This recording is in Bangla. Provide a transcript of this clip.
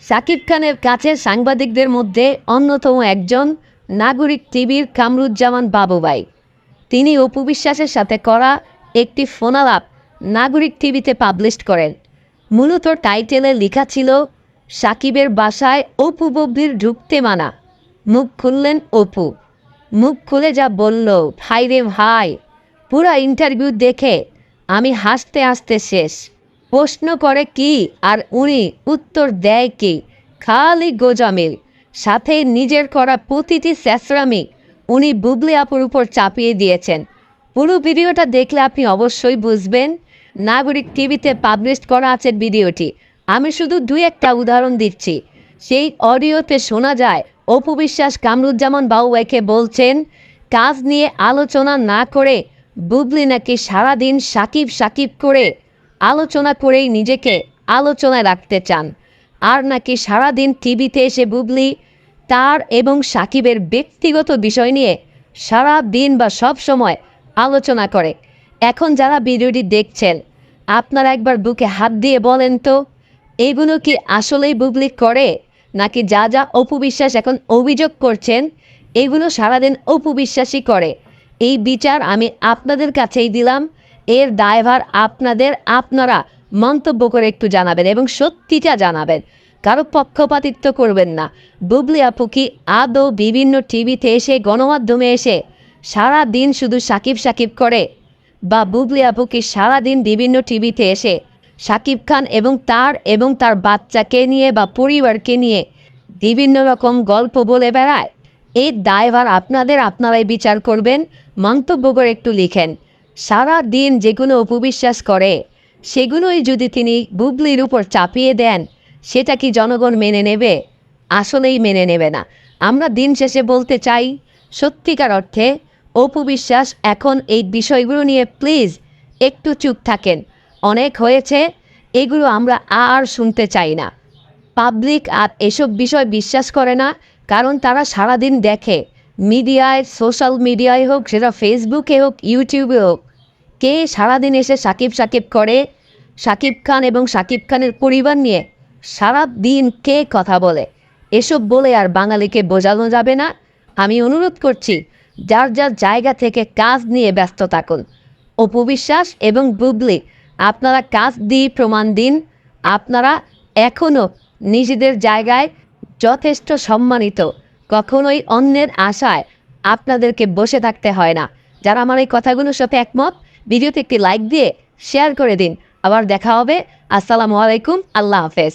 সাকিব খানের কাছে সাংবাদিকদের মধ্যে অন্যতম একজন নাগরিক টিভির কামরুজ্জামান বাবুভাই তিনি অপু বিশ্বাসের সাথে করা একটি ফোনালাপ নাগরিক টিভিতে পাবলিশ করেন। মূলত টাইটেলে লেখা ছিল, সাকিবের বাসায় অপু বব্বির ঢুকতে মানা। মুখ খুললেন অপু। মুখ খুলে যা বলল, ভাই রে ভাই, পুরা ইন্টারভিউ দেখে আমি হাসতে হাসতে শেষ। প্রশ্ন করে কি আর উনি উত্তর দেয় কি? খালি গোজামিল। সাথে নিজের করা প্রতিটি স্যাসরামি উনি বুবলি আপুর উপর চাপিয়ে দিয়েছেন। পুরো ভিডিওটা দেখলে আপনি অবশ্যই বুঝবেন। নাগরিক টিভিতে পাবলিশ করা আছে ভিডিওটি। আমি শুধু দুই একটা উদাহরণ দিচ্ছি। সেই অডিওতে শোনা যায়, অপু বিশ্বাস কামরুজ্জামান বাউবাইকে বলছেন, কাজ নিয়ে আলোচনা না করে বুবলি নাকি সারাদিন সাকিব সাকিব করে আলোচনা করেই নিজেকে আলোচনায় রাখতে চান। আর নাকি সারাদিন টিভিতে এসে বুবলি, তার এবং সাকিবের ব্যক্তিগত বিষয় নিয়ে সারা দিন বা সব সময় আলোচনা করে। এখন যারা ভিডিওটি দেখছেন, আপনারা একবার বুকে হাত দিয়ে বলেন তো, এগুলো কি আসলেই বুবলি করে, নাকি যা যা অপু বিশ্বাস এখন অভিযোগ করছেন, এগুলো সারাদিন অপু বিশ্বাসই করে? এই বিচার আমি আপনাদের কাছেই দিলাম। এর দায়ভার আপনাদের, আপনারা মন্তব্য করে একটু জানাবেন এবং সত্যিটা জানাবেন। কারও পক্ষপাতিত্ব করবেন না। বুবলি আপু কি আদৌ বিভিন্ন টিভিতে এসে, গণমাধ্যমে এসে সারা দিন শুধু সাকিব সাকিব করে? বা বুবলি আপু কি সারাদিন বিভিন্ন টিভিতে এসে সাকিব খান এবং তার এবং তার বাচ্চাকে নিয়ে বা পরিবারকে নিয়ে বিভিন্ন রকম গল্প বলে বেড়ায়? এই দায়ভার আপনাদের, আপনারাই বিচার করবেন। মন্তব্য করে একটু লিখেন। সারা দিন যেগুলো অপবিশ্বাস করে, সেগুলোই যদি তিনি বুবলির উপর চাপিয়ে দেন, সেটা কি জনগণ মেনে নেবে? আসলেই মেনে নেবে না। আমরা দিন শেষে বলতে চাই, সত্যিকার অর্থে অপবিশ্বাস এখন এই বিষয়গুলো নিয়ে প্লিজ একটু চুপ থাকেন। অনেক হয়েছে, এগুলো আমরা আর শুনতে চাই না। পাবলিক আর এসব বিষয় বিশ্বাস করে না, কারণ তারা সারাদিন দেখে। মিডিয়ায়, সোশ্যাল মিডিয়ায় হোক, সেটা ফেসবুকে হোক ইউটিউবে হোক কে সারাদিন এসে সাকিব সাকিব করে? সাকিব খান এবং সাকিব খানের পরিবার নিয়ে সারা দিন কে কথা বলে? এসব বলে আর বাঙালিকে বোঝানো যাবে না। আমি অনুরোধ করছি, যার যার জায়গা থেকে কাজ নিয়ে ব্যস্ত থাকুন। অপবিশ্বাস এবং বুবলি, আপনারা কাজ দিয়ে প্রমাণ দিন। আপনারা এখনও নিজেদের জায়গায় যথেষ্ট সম্মানিত। কখনোই অন্যের আশায় আপনাদেরকে বসে থাকতে হয় না। যারা আমার এই কথাগুলোর সাথে একমত ভিডিওতে একটি লাইক দিয়ে শেয়ার করে দিন। আবার দেখা হবে। আসসালামু আলাইকুম। আল্লাহ হাফেজ।